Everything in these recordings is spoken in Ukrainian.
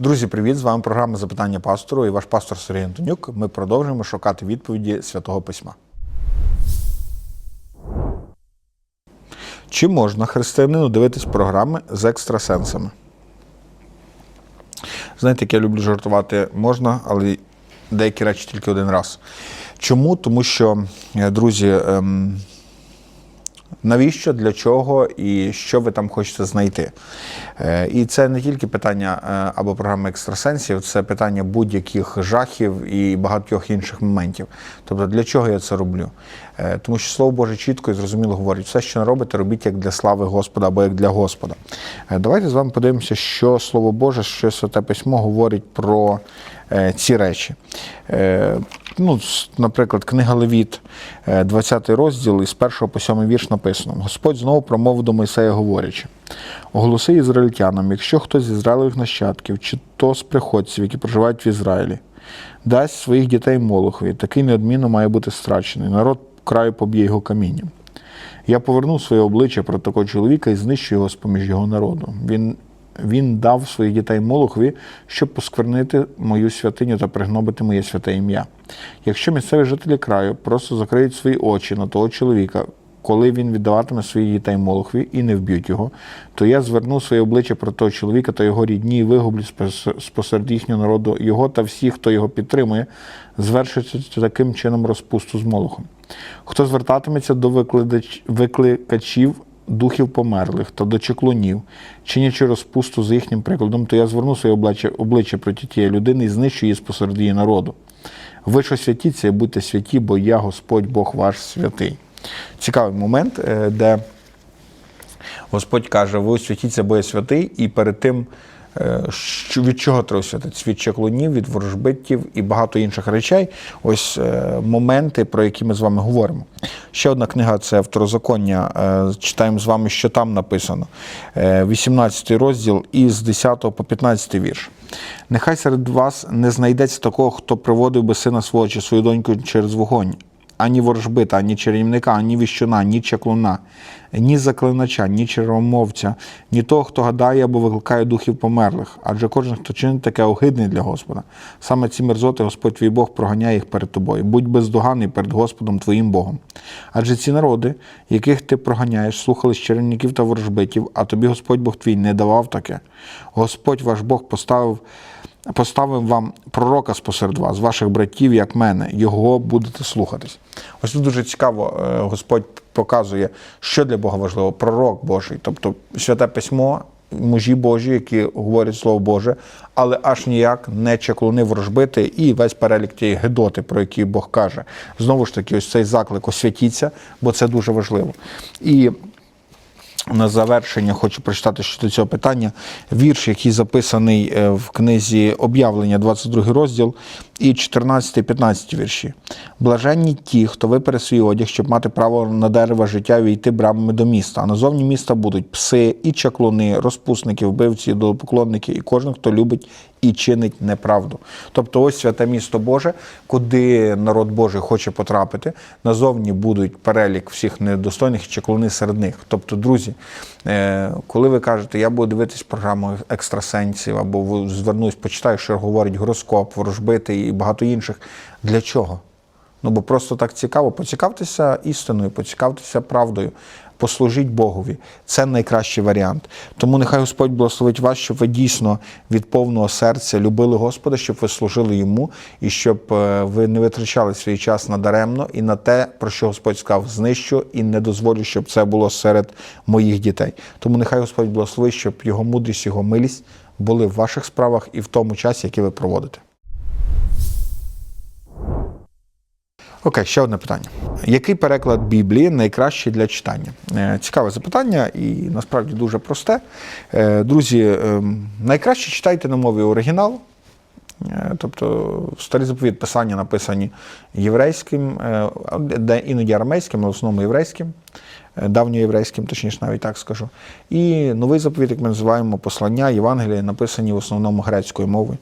Друзі, привіт! З вами програма Запитання пастору і ваш пастор Сергій Антонюк. Ми продовжуємо шукати відповіді Святого Письма. Чи можна християнину дивитись програми з екстрасенсами? Знаєте, як я люблю жартувати, можна, але деякі речі тільки один раз. Чому? Тому що, е, друзі, ем, навіщо, для чого і що ви там хочете знайти. Е, І це не тільки питання е, або програми екстрасенсів, це питання будь-яких жахів і багатьох інших моментів. Тобто, для чого я це роблю? Е, Тому що Слово Боже чітко і зрозуміло говорить, все, що не робите, робіть як для слави Господа або як для Господа. Давайте з вами подивимося, що Слово Боже, що Святе Письмо говорить про ці речі. Е, Ну, наприклад, книга Левіт, е, 20 розділ, із 1 по 7 вірш написано: Господь знову промовив до Мойсея, говорячи: оголоси ізраїльтянам, якщо хтось з Ізраїлевих нащадків, чи то з приходців, які проживають в Ізраїлі, дасть своїх дітей Молохові, такий неодмінно має бути страчений. Народ краю поб'є його камінням. Я поверну своє обличчя проти такого чоловіка і знищу його з поміж його народу. Він, він дав своїх дітей Молохові, щоб посквернити мою святиню та пригнобити моє святе ім'я. Якщо місцеві жителі краю просто закриють свої очі на того чоловіка, коли він віддаватиме своїх дітей Молохві і не вб'ють його, то я зверну своє обличчя проти того чоловіка та його рідні і вигублю спос- спосеред їхнього народу його та всіх, хто його підтримує, звершиться таким чином розпусту з Молохом. Хто звертатиметься до викликачів духів померлих та до чеклунів, чинячи розпусту за їхнім прикладом, то я зверну своє обличчя, обличчя проти тієї людини і знищу її спосеред її народу. Ви що святіться і будьте святі, бо я Господь Бог ваш святий. Цікавий момент, е, де Господь каже: ви святіться, бо я святий, і перед тим, від чого треба? Від чаклунів, від ворожбиттів і багато інших речей. Ось е, моменти, про які ми з вами говоримо. Ще одна книга це Второзаконня. Е, Читаємо з вами, що там написано. Е, 18 розділ із 10 по 15 вірш. Нехай серед вас не знайдеться такого, хто приводив би сина свого чи свою доньку через вогонь ані ворожбита, ані чарівника, ані віщуна, ні чаклуна, ні заклинача, ні червомовця, ні того, хто гадає або викликає духів померлих. Адже кожен, хто чинить таке огидний для Господа. Саме ці мерзоти Господь твій Бог проганяє їх перед тобою. Будь бездоганний перед Господом твоїм Богом. Адже ці народи, яких ти проганяєш, слухались чарівників та ворожбитів, а тобі Господь Бог твій не давав таке. Господь ваш Бог поставив поставив вам пророка спосеред вас, ваших братів, як мене, його будете слухатись. Ось тут дуже цікаво, е, Господь показує, що для Бога важливо. Пророк Божий, тобто святе письмо, мужі Божі, які говорять Слово Боже, але аж ніяк не чаклуни ворожбити і весь перелік тієї гедоти, про який Бог каже. Знову ж таки, ось цей заклик освятіться, бо це дуже важливо. І на завершення хочу прочитати щодо цього питання вірш, який записаний е, в книзі Об'явлення, 22 розділ, і 14-15 вірші. Блаженні ті, хто випере свій одяг, щоб мати право на дерево життя війти брамами до міста. А назовні міста будуть пси і чаклуни, розпусники, вбивці, ідолопоклонники, і кожен, хто любить і чинить неправду. Тобто, ось святе місто Боже, куди народ Божий хоче потрапити. Назовні будуть перелік всіх недостойних і чаклуни серед них. Тобто, друзі, е, коли ви кажете, я буду дивитись програму екстрасенсів, або звернусь, почитаю, що говорить гороскоп, ворожбити і багато інших. Для чого? Ну бо просто так цікаво. Поцікавтеся істиною, поцікавтеся правдою, послужіть Богові. Це найкращий варіант. Тому нехай Господь благословить вас, щоб ви дійсно від повного серця любили Господа, щоб ви служили йому і щоб е, ви не витрачали свій час надаремно і на те, про що Господь сказав, знищу і не дозволю, щоб це було серед моїх дітей. Тому нехай Господь благословить, щоб його мудрість, його милість були в ваших справах і в тому часі, який ви проводите. Окей, ще одне питання. Який переклад Біблії найкращий для читання? Е, Цікаве запитання і насправді дуже просте. Е, Друзі, е, найкраще читайте на мові оригіналу. Е, Тобто старі заповіт писання написані єврейським, іноді арамейським, але в основному єврейським. Е, давньоєврейським, точніше, навіть так скажу. І новий заповіт, як ми називаємо послання, Євангелія, написані в основному грецькою мовою.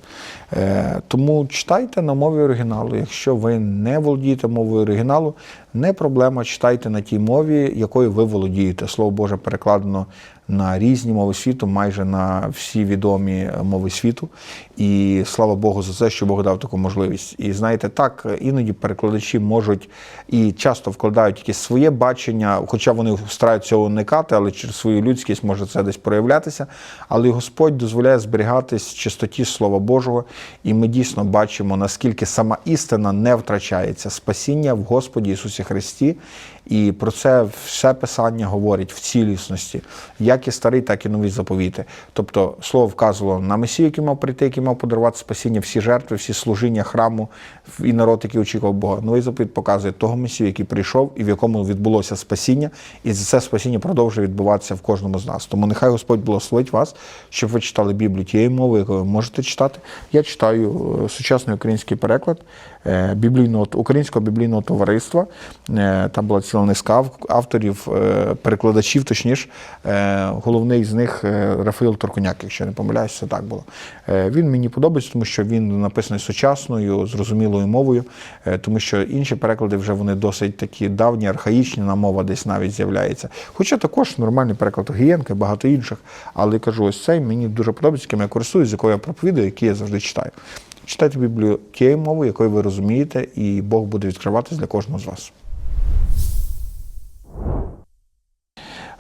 Е, Тому читайте на мові оригіналу. Якщо ви не володієте мовою оригіналу, не проблема, читайте на тій мові, якою ви володієте. Слово Боже перекладено на різні мови світу, майже на всі відомі мови світу. І слава Богу за це, що Бог дав таку можливість. І знаєте, так іноді перекладачі можуть і часто вкладають якесь своє бачення, хоча вони стараються уникати, але через свою людськість може це десь проявлятися. Але Господь дозволяє зберігатись в чистоті Слова Божого, і ми дійсно бачимо, наскільки сама істина не втрачається. Спасіння в Господі Ісусі Христі. І про це все писання говорить в цілісності, як і старий, так і нові заповіти. Тобто слово вказувало на Месію, який мав прийти, який мав подарувати спасіння, всі жертви, всі служіння храму і народ, який очікував Бога. Новий заповіт показує того Месію, який прийшов і в якому відбулося спасіння, і за це спасіння продовжує відбуватися в кожному з нас. Тому нехай Господь благословить вас, щоб ви читали Біблію тією мовою, якою ви можете читати. Я читаю е, сучасний український переклад е, біблійного українського біблійного товариства. Е, Там була ціла низка авторів, е, перекладачів, точніше, Е, головний з них е, Рафаїл Торконяк, якщо не помиляюсь, це так було. Він мені подобається, тому що він написаний сучасною, зрозумілою мовою, тому що інші переклади вже вони досить такі давні, архаїчні, на мова десь навіть з'являється. Хоча також нормальний переклад Гієнка багато інших. Але кажу, ось цей мені дуже подобається, яким я користуюсь, з якою я проповідую, який я завжди читаю. Читайте Біблію тією мовою, якою ви розумієте, і Бог буде відкриватись для кожного з вас.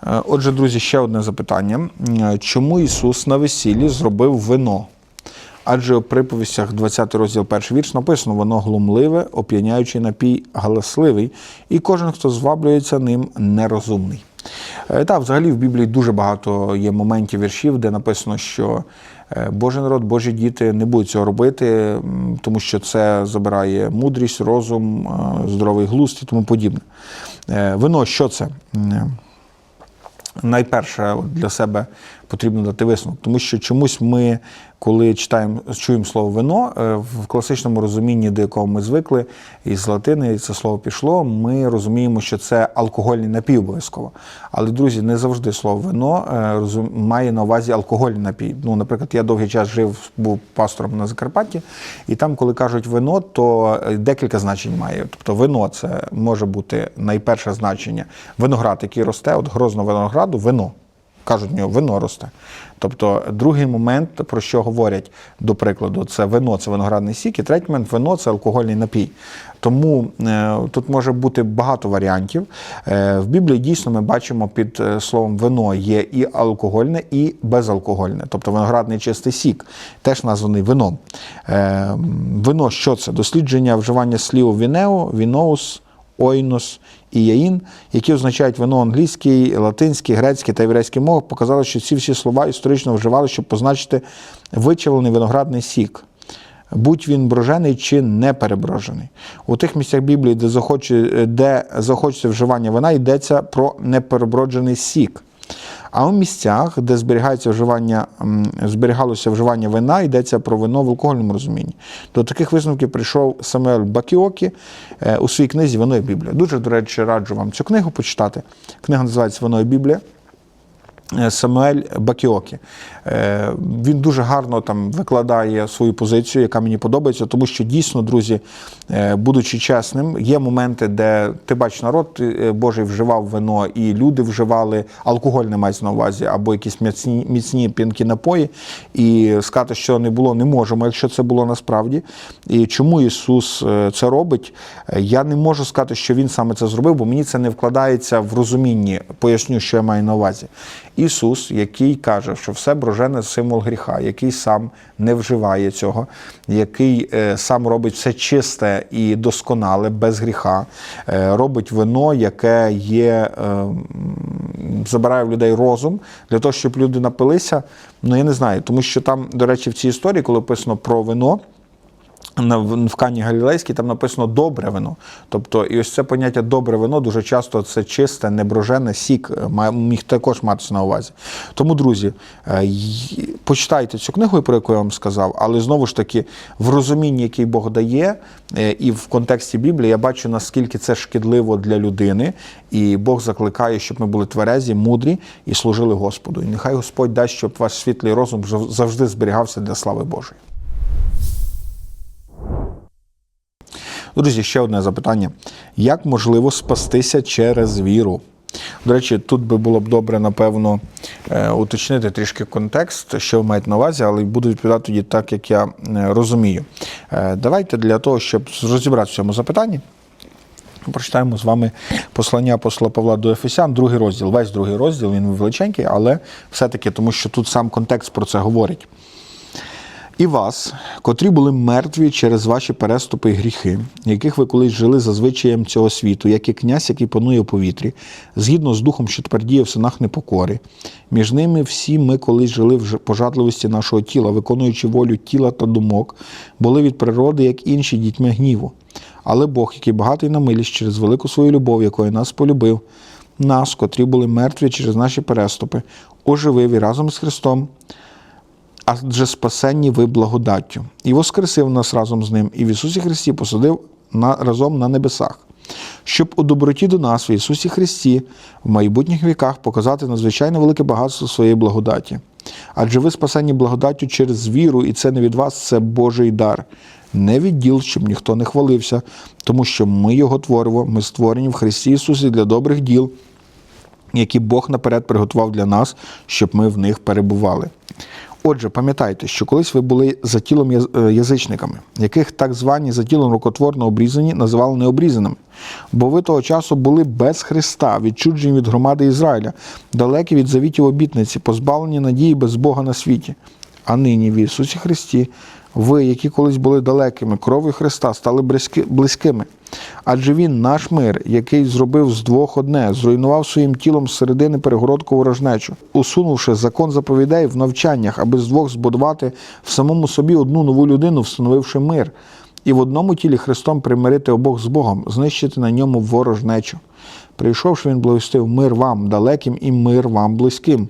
Отже, друзі, ще одне запитання. Е, Чому Ісус на весіллі зробив вино? Адже у приповістях 20 розділ, перший вірш написано: воно глумливе, оп'яняючий напій галасливий, і кожен, хто зваблюється ним, нерозумний. Е, Так, взагалі в Біблії дуже багато є моментів віршів, де написано, що е, Божий народ, Божі діти не будуть цього робити, тому що це забирає мудрість, розум, е, здоровий глузд і тому подібне. Е, Вино, що це? М, найперше от для себе потрібно дати висновок, тому що чомусь ми, коли читаємо, чуємо слово вино, е, в класичному розумінні, до якого ми звикли, із латини це слово пішло, ми розуміємо, що це алкогольний напій обов'язково. Але, друзі, не завжди слово вино е, має на увазі алкогольний напій. Ну, наприклад, я довгий час жив, був пастором на Закарпатті, і там, коли кажуть вино, то е, декілька значень має. Тобто вино це може бути найперше значення виноград, який росте, от грозно винограду, вино. Кажуть, в нього вино росте. Тобто, другий момент, про що говорять, до прикладу, це вино, це виноградний сік, і третій момент вино це алкогольний напій. Тому е, тут може бути багато варіантів. Е, в Біблії дійсно ми бачимо під е, словом вино є і алкогольне, і безалкогольне, тобто виноградний чистий сік, теж названий вином. Е, вино що це? Дослідження вживання слів вінео, віноус, ойнос і яїн, які означають вино англійській, латинській, грецькій та єврейській мовах, показали, що ці всі слова історично вживали, щоб позначити вичавлений виноградний сік. Будь він брожений чи не переброжений. У тих місцях Біблії, де захоче, де захочеться вживання вина, йдеться про непереброджений сік. А у місцях, де зберігається вживання, зберігалося вживання вина, йдеться про вино в алкогольному розумінні. До таких висновків прийшов Самуель Бакіокі е, у своїй книзі Вино і Біблія. Дуже, до речі, раджу вам цю книгу почитати. Книга називається Вино і Біблія. Е, Самуель Бакіокі. Е, Він дуже гарно там викладає свою позицію, яка мені подобається, тому що дійсно, друзі, е, будучи чесним, є моменти, де ти бачиш, народ е, Божий вживав вино, і люди вживали алкоголь, не мається на увазі, або якісь міцні, міцні п'янкі напої. І сказати, що не було, не можемо, якщо це було насправді. І чому Ісус це робить? Я не можу сказати, що Він саме це зробив, бо мені це не вкладається в розумінні. Поясню, що я маю на увазі. Ісус, який каже, що все брожене символ гріха, який сам не вживає цього, який е, сам робить все чисте і досконале, без гріха, е, робить вино, яке є, е, забирає в людей розум для того, щоб люди напилися. Ну я не знаю, тому що там, до речі, в цій історії, коли описано про вино. В Кані Галілейській там написано добре вино. Тобто, і ось це поняття добре вино дуже часто це чисте, неброжене сік, е, міг також матися на увазі. Тому, друзі, е, почитайте цю книгу, про яку я вам сказав, але знову ж таки, в розумінні, який Бог дає, е, і в контексті Біблії я бачу, наскільки це шкідливо для людини, і Бог закликає, щоб ми були тверезі, мудрі і служили Господу. І нехай Господь дасть, щоб ваш світлий розум завжди зберігався для слави Божої. Друзі, ще одне запитання: як можливо спастися через віру? До речі, тут би було б добре, напевно, е, уточнити трішки контекст, що ви маєте на увазі, але буду відповідати тоді так, як я е, розумію. Е, Давайте для того, щоб розібратися в цьому запитанні, прочитаємо з вами послання апостола Павла до Ефесян, другий розділ. Весь другий розділ, він величенький, але все-таки, тому що тут сам контекст про це говорить. І вас, котрі були мертві через ваші переступи і гріхи, яких ви колись жили за звичаєм цього світу, як і князь, який панує у повітрі, згідно з духом, що тепер діє в синах непокори. Між ними всі ми колись жили в пожадливості нашого тіла, виконуючи волю тіла та думок, були від природи, як інші дітьми гніву. Але Бог, який багатий на милість через велику свою любов, якою нас полюбив, нас, котрі були мертві через наші переступи, оживив і разом з Христом адже спасенні ви благодаттю, і воскресив нас разом з ним, і в Ісусі Христі посадив на, разом на небесах, щоб у доброті до нас в Ісусі Христі в майбутніх віках показати надзвичайно велике багатство своєї благодаті. Адже ви спасені благодаттю через віру, і це не від вас, це Божий дар. Не від діл, щоб ніхто не хвалився, тому що ми його творимо, ми створені в Христі Ісусі для добрих діл, які Бог наперед приготував для нас, щоб ми в них перебували. Отже, пам'ятайте, що колись ви були за тілом е, язичниками, яких так звані за тілом рукотворно обрізані називали необрізаними. Бо ви того часу були без Христа, відчуджені від громади Ізраїля, далекі від завітів обітниці, позбавлені надії без Бога на світі. А нині в Ісусі Христі ви, які колись були далекими, кров'ю Христа, стали близькими. Адже Він наш мир, який зробив з двох одне, зруйнував своїм тілом з середини перегородку ворожнечу, усунувши закон заповідей в навчаннях, аби з двох збудувати в самому собі одну нову людину, встановивши мир, і в одному тілі Христом примирити обох з Богом, знищити на ньому ворожнечу. Прийшовши, він благостив мир вам далеким і мир вам близьким.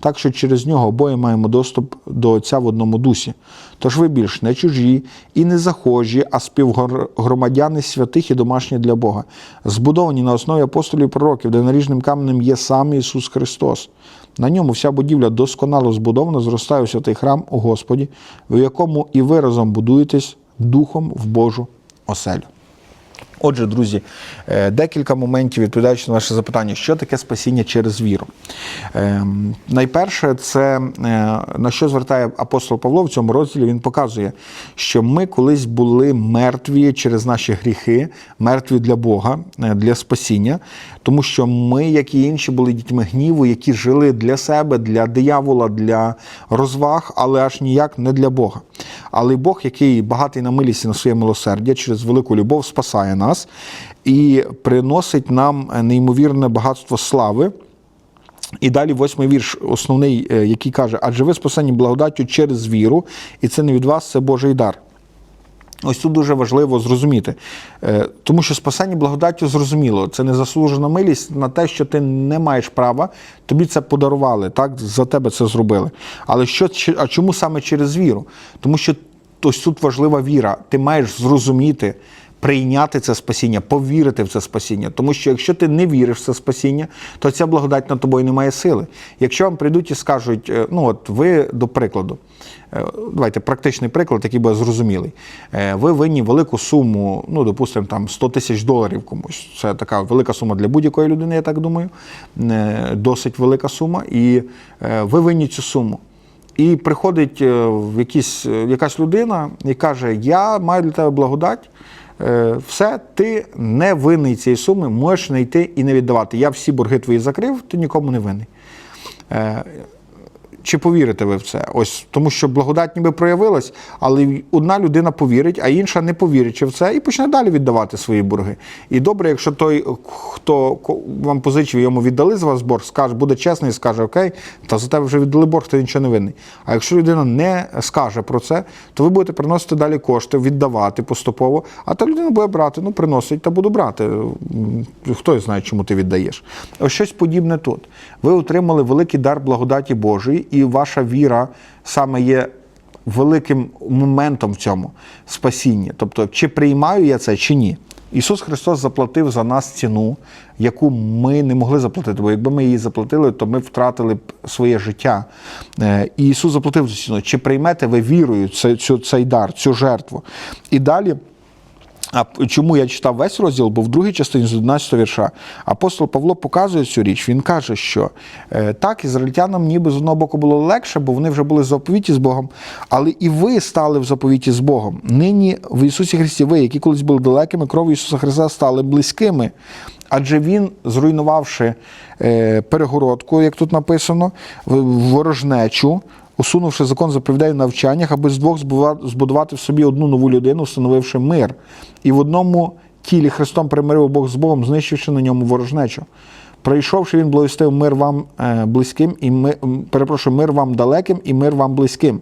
Так що через нього обоє маємо доступ до Отця в одному дусі. Тож ви більш не чужі і не захожі, а співгромадяни святих і домашні для Бога, збудовані на основі апостолів і пророків, де наріжним каменем є сам Ісус Христос. На ньому вся будівля досконало збудована, зростає у святий храм у Господі, в якому і ви разом будуєтесь духом в Божу оселю. Отже, друзі, е, декілька моментів відповідаючи на ваше запитання, що таке спасіння через віру. Ем, Найперше, це е, на що звертає апостол Павло в цьому розділі. Він показує, що ми колись були мертві через наші гріхи, мертві для Бога, е, для спасіння, тому що ми, як і інші, були дітьми гніву, які жили для себе, для диявола, для розваг, але аж ніяк не для Бога. Але Бог, який багатий на милість і на своє милосердя, через велику любов спасає нас і приносить нам неймовірне багатство слави. І далі восьмий вірш, основний, е, який каже: адже ви спасені благодаттю через віру, і це не від вас, це Божий дар. Ось тут дуже важливо зрозуміти, Е, тому що спасання благодаттю зрозуміло, це не заслужена милість на те, що ти не маєш права, тобі це подарували, так за тебе це зробили. Але що а чому саме через віру? Тому що ось тут важлива віра. Ти маєш зрозуміти, прийняти це спасіння, повірити в це спасіння. Тому що якщо ти не віриш в це спасіння, то ця благодать над тобою не має сили. Якщо вам прийдуть і скажуть, е, ну от ви до прикладу, е, давайте практичний приклад, який буде зрозумілий. Е, Ви винні велику суму, ну допустимо, там 100 тисяч доларів комусь. Це така велика сума для будь-якої людини, я так думаю. Досить велика сума. І ви винні цю суму. І приходить якісь, якась людина і каже: Я маю для тебе благодать. Е, Все, ти не винний цієї суми, можеш не йти і не віддавати. Я всі борги твої закрив, ти нікому не винний. Чи повірите ви в це? Ось тому, що благодать ніби проявилась, але одна людина повірить, а інша не повірить в це і почне далі віддавати свої борги. І добре, якщо той, хто вам позичив, йому віддали з вас борг, скаже, буде чесний і скаже, окей, та за тебе вже віддали борг, ти нічого не винний. А якщо людина не скаже про це, то ви будете приносити далі кошти, віддавати поступово, а та людина буде брати, ну приносить та буду брати. Хто знає, чому ти віддаєш. Ось щось подібне тут. Ви отримали великий дар благодаті Божої, і ваша віра саме є великим моментом в цьому спасінні. Тобто, чи приймаю я це, чи ні. Ісус Христос заплатив за нас ціну, яку ми не могли заплатити, бо якби ми її заплатили, то ми втратили б своє життя. Е, І Ісус заплатив цю ціну. Чи приймете ви вірою цей, цей дар, цю жертву? І далі. А чому я читав весь розділ, бо в другій частині з 11 вірша апостол Павло показує цю річ. Він каже, що е, так, ізраїльтянам ніби з одного боку було легше, бо вони вже були в заповіті з Богом, але і ви стали в заповіті з Богом. Нині в Ісусі Христі ви, які колись були далекими, кров'ю Ісуса Христа стали близькими. Адже Він, зруйнувавши е, перегородку, як тут написано, ворожнечу, усунувши закон заповідей в навчаннях, аби з двох збудувати в собі одну нову людину, встановивши мир. І в одному тілі Христом примирив Бог з Богом, знищивши на ньому ворожнечу. Прийшовши, він благостив мир вам е, близьким, і ми, перепрошую, мир вам далеким і мир вам близьким.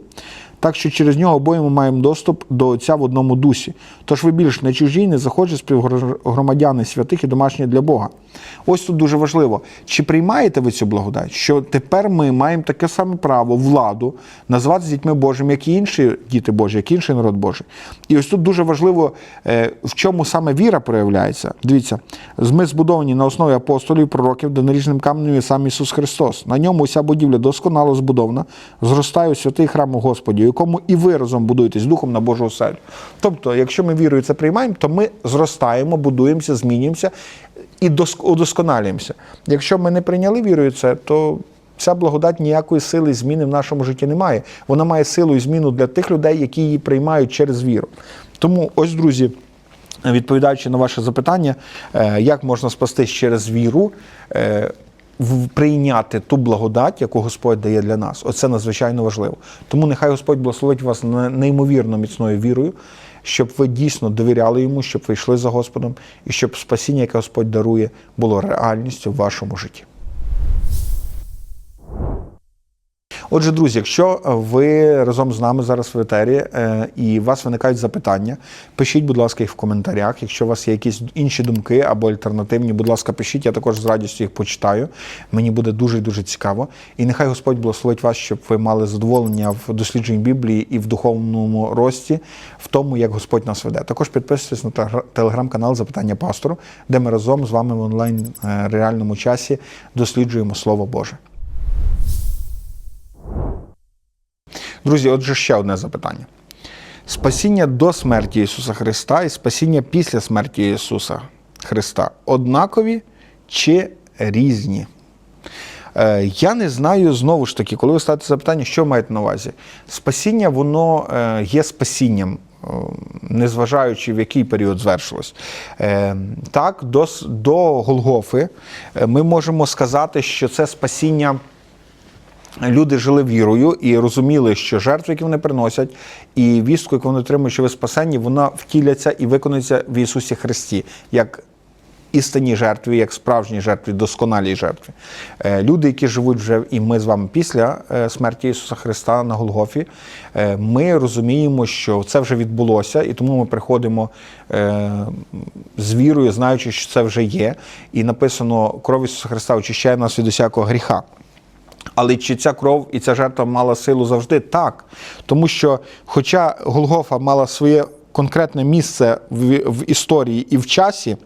Так що через нього обоє ми маємо доступ до Отця в одному дусі. Тож ви більш не чужі, не захочі співгромадяни святих і домашні для Бога. Ось тут дуже важливо, чи приймаєте ви цю благодать, що тепер ми маємо таке саме право, владу називати дітьми Божими, як і інші діти Божі, як і інший народ Божий. І ось тут дуже важливо, е, в чому саме віра проявляється. Дивіться, ми збудовані на основі апостолів, пророків, де наріжним каменем є сам Ісус Христос. На ньому уся будівля досконало збудована, зростає у святий храм у Господі, якому і ви разом будуєтесь духом на Божу оселю. Тобто, якщо ми вірою це приймаємо, то ми зростаємо, будуємося, змінюємося і удосконалюємося. Якщо ми не прийняли вірою це, то ця благодать ніякої сили зміни в нашому житті немає. Вона має силу і зміну для тих людей, які її приймають через віру. Тому ось, друзі. Відповідаючи на ваше запитання, е, як можна спастись через віру, е, прийняти ту благодать, яку Господь дає для нас. Оце надзвичайно важливо. Тому нехай Господь благословить вас неймовірно міцною вірою, щоб ви дійсно довіряли йому, щоб ви йшли за Господом, і щоб спасіння, яке Господь дарує, було реальністю в вашому житті. Отже, друзі, якщо ви разом з нами зараз в етері е, і у вас виникають запитання, пишіть, будь ласка, їх в коментарях. Якщо у вас є якісь інші думки або альтернативні, будь ласка, пишіть. Я також з радістю їх почитаю. Мені буде дуже дуже цікаво. І нехай Господь благословить вас, щоб ви мали задоволення в дослідженні Біблії і в духовному рості, в тому, як Господь нас веде. Також підписуйтесь на телегра- телеграм-канал Запитання пастору, де ми разом з вами в онлайн е, реальному часі досліджуємо Слово Боже. Друзі, отже, ще одне запитання. Спасіння до смерті Ісуса Христа і спасіння після смерті Ісуса Христа однакові чи різні? Е, Я не знаю знову ж таки, коли ви ставите запитання, що маєте на увазі? Спасіння, воно е, є спасінням, е, незважаючи в який період звершилось. Так, до, до Голгофи ми можемо сказати, що це спасіння. Люди жили вірою і розуміли, що жертви, які вони приносять, і вістку, яку вони отримують, що ви спасенні, вона втіляться і виконується в Ісусі Христі, як істинній жертві, як справжній жертві, досконалій жертві. Е, Люди, які живуть вже і ми з вами після е, смерті Ісуса Христа на Голгофі, е, ми розуміємо, що це вже відбулося, і тому ми приходимо з вірою, знаючи, що це вже є. І написано: кров Ісуса Христа очищає нас від усякого гріха. Але чи ця кров і ця жертва мала силу завжди? Так. Тому що, хоча Голгофа мала своє конкретне місце в, в історії і в часі,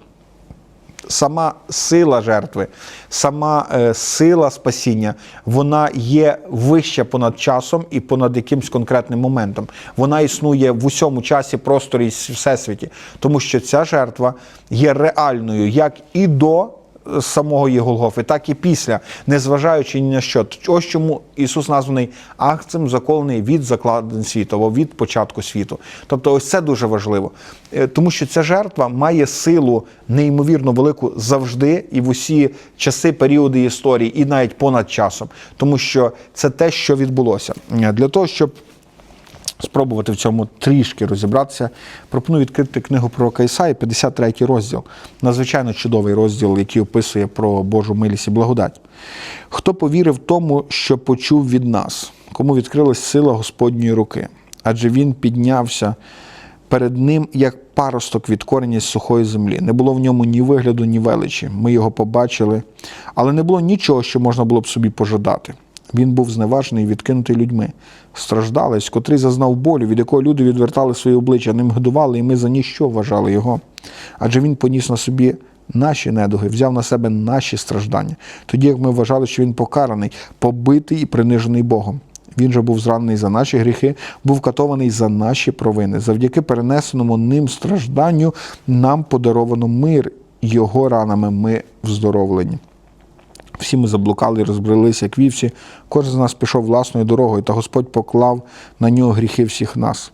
сама сила жертви, сама е, сила спасіння, вона є вища понад часом і понад якимсь конкретним моментом. Вона існує в усьому часі, просторі і всесвіті, тому що ця жертва є реальною як і до самого її Голгофи, так і після, незважаючи ні на що. Ось чому Ісус названий акцем заколений від закладень світу або від початку світу. Тобто, ось це дуже важливо, Е, тому що ця жертва має силу неймовірно велику завжди і в усі часи, періоди історії, і навіть понад часом, тому що це те, що відбулося. Е, Для того, щоб спробувати в цьому трішки розібратися, пропоную відкрити книгу пророка Ісаї, 53 розділ. Надзвичайно чудовий розділ, який описує про Божу милість і благодать. Хто повірив тому, що почув від нас, кому відкрилась сила Господньої руки, адже він піднявся перед ним, як паросток від корення з сухої землі. Не було в ньому ні вигляду, ні величі. Ми його побачили, але не було нічого, що можна було б собі пожадати. Він був зневажений і відкинутий людьми. Страждалець, котрий зазнав болю, від якого люди відвертали свої обличчя, ним годували, і ми за ніщо вважали його. Адже він поніс на собі наші недуги, взяв на себе наші страждання, тоді як ми вважали, що він покараний, побитий і принижений Богом. Він же був зранений за наші гріхи, був катований за наші провини. Завдяки перенесеному ним стражданню нам подаровано мир, його ранами ми вздоровлені. Всі ми заблукали розбрелися, як вівці. Кожен з нас пішов власною дорогою, та Господь поклав на нього гріхи всіх нас.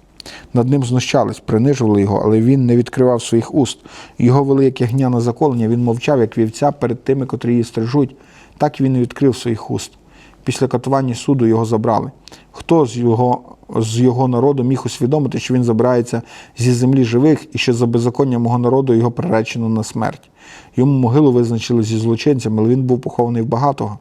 Над ним знущались, принижували його, але він не відкривав своїх уст. Його вели, як ягня на заколення, він мовчав, як вівця перед тими, котрі її стрижуть. Так він не відкрив своїх уст. Після катування суду його забрали. Хто з його, з його народу міг усвідомити, що він забирається зі землі живих і що за беззаконня мого народу його приречено на смерть? Йому могилу визначили зі злочинцями, але він був похований в багатого.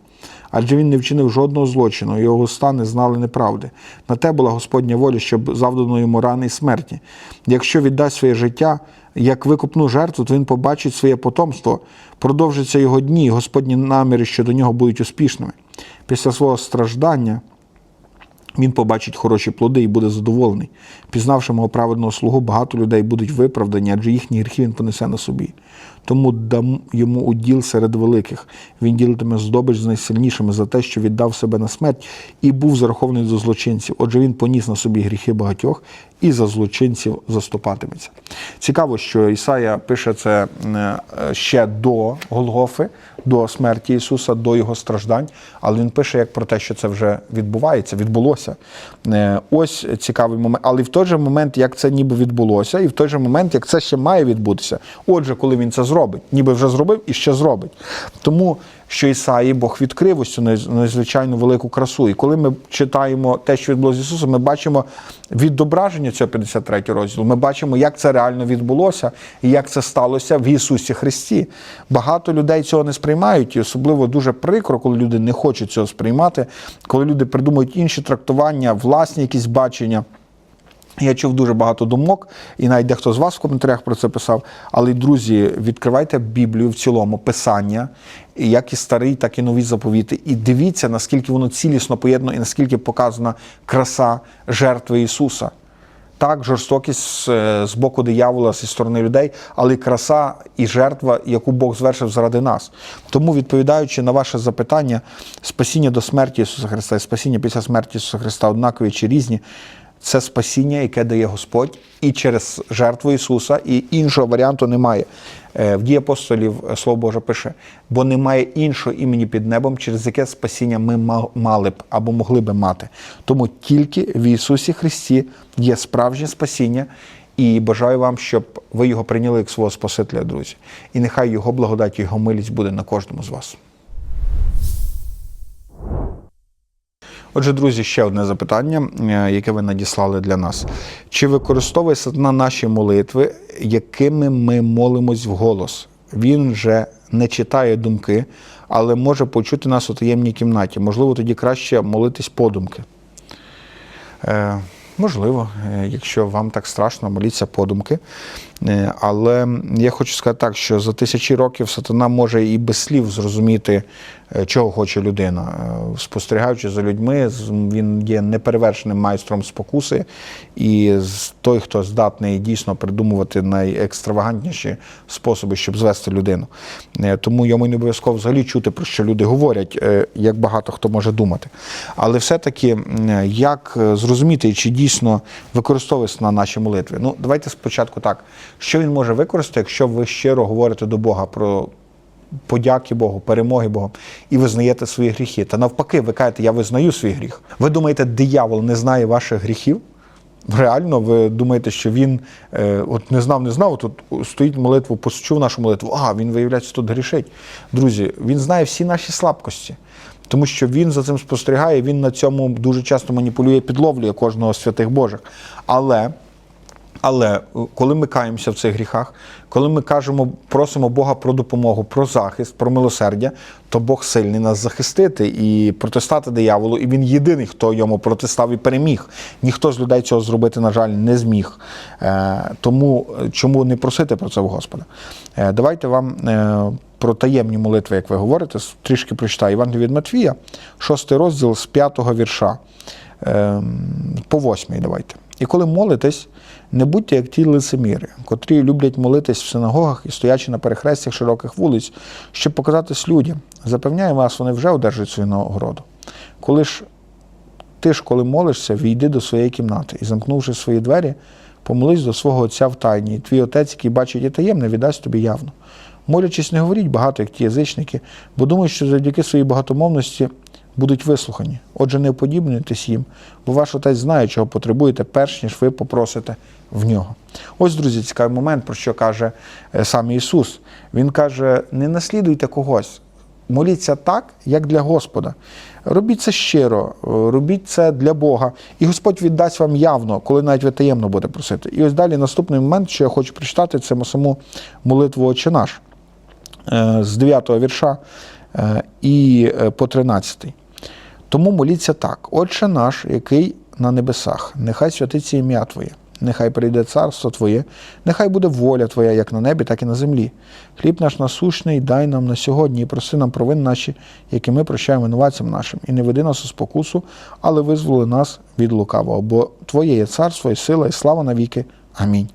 Адже він не вчинив жодного злочину, його уста не знали неправди. На те була Господня воля, щоб завдано йому рани й смерті. Якщо віддасть своє життя як викупну жертву, то він побачить своє потомство, продовжиться його дні, і Господні наміри щодо нього будуть успішними. Після свого страждання він побачить хороші плоди і буде задоволений. Пізнавши мого праведного слугу, багато людей будуть виправдані, адже їхні гріхи він понесе на собі. Тому дам йому уділ серед великих. Він ділитиме здобич з найсильнішими за те, що віддав себе на смерть і був зарахований до злочинців. Отже, він поніс на собі гріхи багатьох і за злочинців заступатиметься. Цікаво, що Ісая пише це е, ще до Голгофи, до смерті Ісуса, до Його страждань, але він пише як про те, що це вже відбувається, відбулося. Е, Ось цікавий момент. Але в той же момент, як це ніби відбулося, і в той же момент, як це ще має відбутися. Отже, коли він це зробить, ніби вже зробив і ще зробить. Тому що Ісаї Бог відкрив ось цю надзвичайно велику красу. І коли ми читаємо те, що відбулося з Ісусом, ми бачимо відображення цього 53 розділу. Ми бачимо, як це реально відбулося і як це сталося в Ісусі Христі. Багато людей цього не сприймають, і особливо дуже прикро, коли люди не хочуть цього сприймати, коли люди придумують інші трактування, власні якісь бачення. Я чув дуже багато думок, і навіть дехто з вас в коментарях про це писав. Але, друзі, відкривайте Біблію в цілому, писання, як і старий, так і нові заповіти. І дивіться, наскільки воно цілісно поєднано і наскільки показана краса жертви Ісуса. Так, жорстокість е, з боку диявола, зі сторони людей, але краса і жертва, яку Бог звершив заради нас. Тому, відповідаючи на ваше запитання, спасіння до смерті Ісуса Христа і спасіння після смерті Ісуса Христа однакові чи різні. Це спасіння, яке дає Господь, і через жертву Ісуса, і іншого варіанту немає. Е, В дії апостолів е, Слово Боже пише, бо немає іншого імені під небом, через яке спасіння ми ма- мали б або могли би мати. Тому тільки в Ісусі Христі є справжнє спасіння, і бажаю вам, щоб ви його прийняли як свого Спасителя, друзі. І нехай Його благодать, Його милість буде на кожному з вас. Отже, друзі, ще одне запитання, е, яке ви надіслали для нас. Чи використовує сатана наші молитви, якими ми молимось вголос? Він же не читає думки, але може почути нас у таємній кімнаті. Можливо, тоді краще молитись подумки. Е, можливо, е, якщо вам так страшно, моліться подумки. Е, але я хочу сказати так, що за тисячі років сатана може і без слів зрозуміти, е, чого хоче людина. Е, Спостерігаючи за людьми, він є неперевершеним майстром спокуси, і той, хто здатний дійсно придумувати найекстравагантніші способи, щоб звести людину. Тому йому не обов'язково взагалі чути, про що люди говорять, як багато хто може думати. Але все-таки як зрозуміти, чи дійсно використовується на наші молитви? Ну, давайте спочатку так. Що він може використати, якщо ви щиро говорите до Бога про подяки Богу, перемоги Богом, і визнаєте свої гріхи. Та навпаки, ви кажете, я визнаю свій гріх. Ви думаєте, диявол не знає ваших гріхів? Реально, ви думаєте, що він е, от не знав, не знав, тут стоїть молитву, почув нашу молитву, а він, виявляється, тут грішить. Друзі, він знає всі наші слабкості, тому що він за цим спостерігає, він на цьому дуже часто маніпулює, підловлює кожного святих Божих. Але але е, коли ми каємося в цих гріхах, коли ми кажемо, просимо Бога про допомогу, про захист, про милосердя, то Бог сильний нас захистити і протистати дияволу. І він єдиний, хто йому протистав і переміг. Ніхто з людей цього зробити, на жаль, не зміг. Е, тому е, чому не просити про це в Господа? Давайте вам. Про таємні молитви, як ви говорите, трішки прочитаю Євангелію від Матвія, шостий розділ з п'ятого вірша ем, по восьмий давайте. І коли молитесь, не будьте як ті лицеміри, котрі люблять молитись в синагогах і стоячи на перехрестях широких вулиць, щоб показатись людям. Запевняю вас, вони вже одержать свою нагороду. Коли ж ти ж, коли молишся, війди до своєї кімнати і, замкнувши свої двері, помолись до свого Отця в тайні, і твій отець, який бачить і таємне, віддасть тобі явно. Молячись, не говоріть багато, як ті язичники, бо думають, що завдяки своїй багатомовності будуть вислухані. Отже, не уподібнюйтесь їм, бо ваш отець знає, чого потребуєте, перш ніж ви попросите в нього. Ось, друзі, цікавий момент, про що каже е, сам Ісус. Він каже: не наслідуйте когось. Моліться так, як для Господа. Робіть це щиро, е, робіть це для Бога. І Господь віддасть вам явно, коли навіть ви таємно буде просити. І ось далі наступний момент, що я хочу прочитати, це саму молитву Отче наш е, з 9 вірша і по 13. Тому моліться так: Отче наш, який на небесах, нехай святиться ім'я Твоє. Нехай прийде царство Твоє, нехай буде воля Твоя, як на небі, так і на землі. Хліб наш насущний, дай нам на сьогодні і проси нам провин наші, які ми прощаємо винуватцям нашим, і не веди нас у спокусу, але визволи нас від лукавого. Бо Твоє є царство, і сила, і слава навіки. Амінь.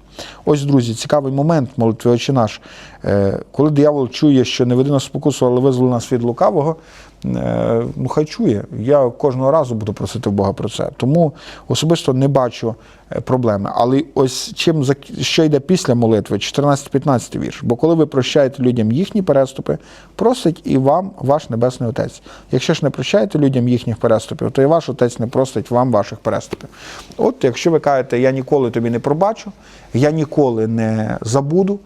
Ось, друзі, цікавий момент, молитви Отче наш. Е, Коли диявол чує, що не веди нас спокусу, але визволи нас від лукавого, ну хай чує. Я кожного разу буду просити Бога про це. Тому особисто не бачу е, проблеми. Але ось чим що йде після молитви, 14-15 вірш. Бо коли ви прощаєте людям їхні переступи, просить і вам ваш Небесний Отець. Якщо ж не прощаєте людям їхніх переступів, то і ваш отець не простить вам ваших переступів. От якщо ви кажете, я ніколи тобі не пробачу, я ніколи не забуду.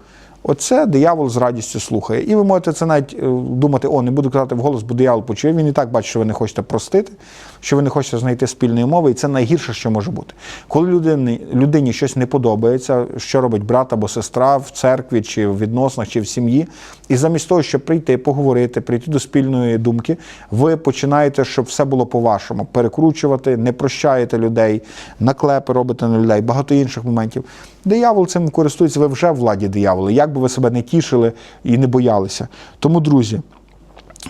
Оце диявол з радістю слухає. І ви можете це навіть е, думати, о, не буду казати вголос, бо диявол почує. Він і так бачить, що ви не хочете простити, що ви не хочете знайти спільної мови, і це найгірше, що може бути. Коли людині, людині щось не подобається, що робить брат або сестра в церкві, чи в відносинах, чи в сім'ї, і замість того, щоб прийти, поговорити, прийти до спільної думки, ви починаєте, щоб все було по-вашому, перекручувати, не прощаєте людей, наклепи робите на людей, багато інших моментів. Диявол цим користується, ви вже в владі диявола. Як би ви себе не тішили і не боялися. Тому, друзі,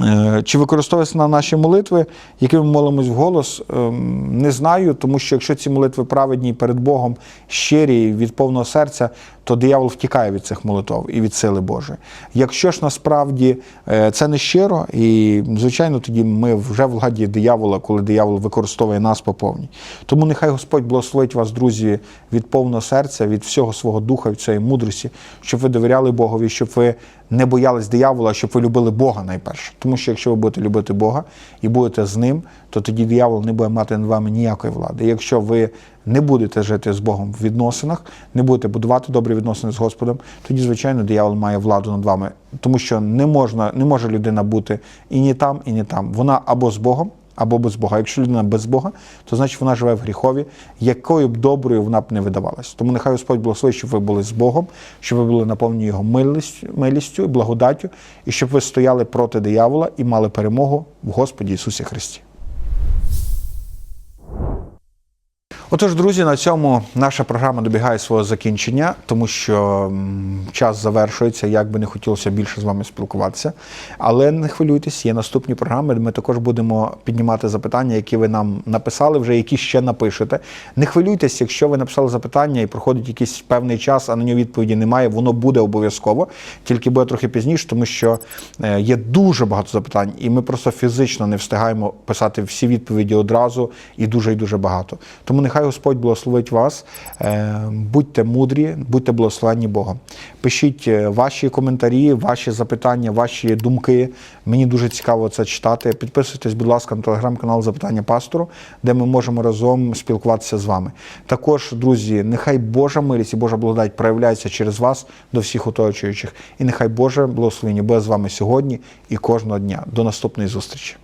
е, чи використовуються на наші молитви, які ми молимось вголос, голос, не знаю, тому що якщо ці молитви праведні перед Богом, щирі від повного серця, то диявол втікає від цих молитв і від сили Божої. Якщо ж насправді е, це не щиро, і звичайно, тоді ми вже в владі диявола, коли диявол використовує нас по повній. Тому нехай Господь благословить вас, друзі, від повного серця, від всього свого духа, від цієї мудрості, щоб ви довіряли Богові, щоб ви не боялись диявола, щоб ви любили Бога найперше. Тому що якщо ви будете любити Бога і будете з ним, то тоді диявол не буде мати над вами ніякої влади. Якщо ви не будете жити з Богом в відносинах, не будете будувати добрі відносини з Господом, тоді, звичайно, диявол має владу над вами, тому що не можна, не може людина бути і ні там, і ні там. Вона або з Богом, або без Бога. Якщо людина без Бога, то значить вона живе в гріхові, якою б доброю вона б не видавалась. Тому нехай Господь благословить, щоб ви були з Богом, щоб ви були наповнені його милістю, милістю, благодаттю, і щоб ви стояли проти диявола і мали перемогу в Господі Ісусі Христі. Отож, друзі, на цьому наша програма добігає свого закінчення, тому що час завершується, як би не хотілося більше з вами спілкуватися. Але не хвилюйтесь, є наступні програми. Ми також будемо піднімати запитання, які ви нам написали, вже які ще напишете. Не хвилюйтесь, якщо ви написали запитання і проходить якийсь певний час, а на нього відповіді немає, воно буде обов'язково, тільки буде трохи пізніше, тому що е, є дуже багато запитань, і ми просто фізично не встигаємо писати всі відповіді одразу і дуже і дуже багато. Тому нехай Господь благословить вас. Е, Будьте мудрі, будьте благословенні Богом. Пишіть е, ваші коментарі, ваші запитання, ваші думки. Мені дуже цікаво це читати. Підписуйтесь, будь ласка, на телеграм-канал Запитання пастору, де ми можемо разом спілкуватися з вами. Також, друзі, нехай Божа милість і Божа благодать проявляється через вас до всіх оточуючих. І нехай Боже благословення буде з вами сьогодні і кожного дня. До наступної зустрічі.